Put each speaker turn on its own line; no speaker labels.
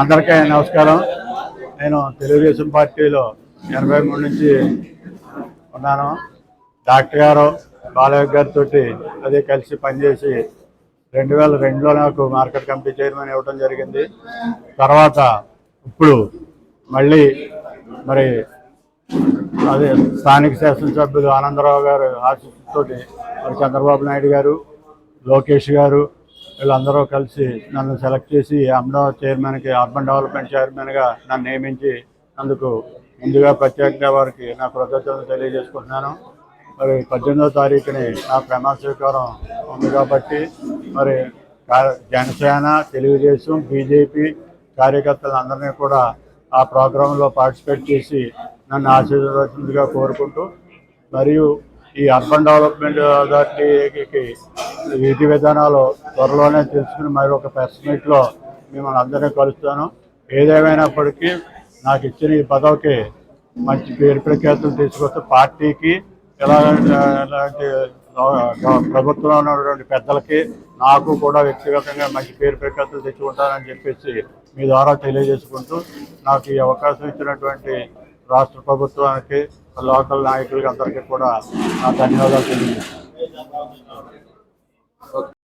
అందరికీ నమస్కారం. నేను తెలుగుదేశం పార్టీలో ఎనభై మూడు నుంచి ఉన్నాను. డాక్టర్ గారు బాలయ్య గారితో అదే కలిసి పనిచేసి రెండు వేల రెండులో నాకు మార్కెట్ కమిటీ చైర్మన్ ఇవ్వడం జరిగింది. తర్వాత ఇప్పుడు మళ్ళీ మరి అదే స్థానిక శాసనసభ్యులు ఆనందరావు గారు ఆశీస్సుతోటి మరి చంద్రబాబు నాయుడు గారు లోకేష్ గారు వీళ్ళందరూ కలిసి నన్ను సెలెక్ట్ చేసి అమరావతి చైర్మన్కి అర్బన్ డెవలప్మెంట్ చైర్మన్గా నన్ను నియమించి అందుకు ముందుగా ప్రత్యేకంగా వారికి నా కృతజ్ఞతలు తెలియజేసుకుంటున్నాను. మరి పద్దెనిమిదో తారీఖుని నా ప్రమాణ స్వీకారం ఉంది కాబట్టి మరి జనసేన తెలుగుదేశం బీజేపీ కార్యకర్తలందరినీ కూడా ఆ ప్రోగ్రాంలో పార్టిసిపేట్ చేసి నన్ను ఆశీర్వదించుగా కోరుకుంటూ మరియు ఈ అర్బన్ డెవలప్మెంట్ అథారిటీకి విధి విధానాలు త్వరలోనే తెలుసుకుని మరి ఒక ప్రెస్ మీట్లో మిమ్మల్ని అందరినీ కలుస్తాను. ఏదేమైనప్పటికీ నాకు ఇచ్చిన ఈ పదవికి మంచి పేరు ప్రఖ్యాతులు తీసుకొస్తే పార్టీకి ఎలాంటి ఇలాంటి ప్రభుత్వంలో ఉన్నటువంటి పెద్దలకి నాకు కూడా వ్యక్తిగతంగా మంచి పేరు ప్రఖ్యాతులు తెచ్చుకుంటానని చెప్పేసి మీ ద్వారా తెలియజేసుకుంటూ నాకు ఈ అవకాశం ఇచ్చినటువంటి రాష్ట్ర ప్రభుత్వానికి లోకల్ నాయకులకి అందరికీ కూడా నా ధన్యవాదాలు తెలియజేస్తాను Okay.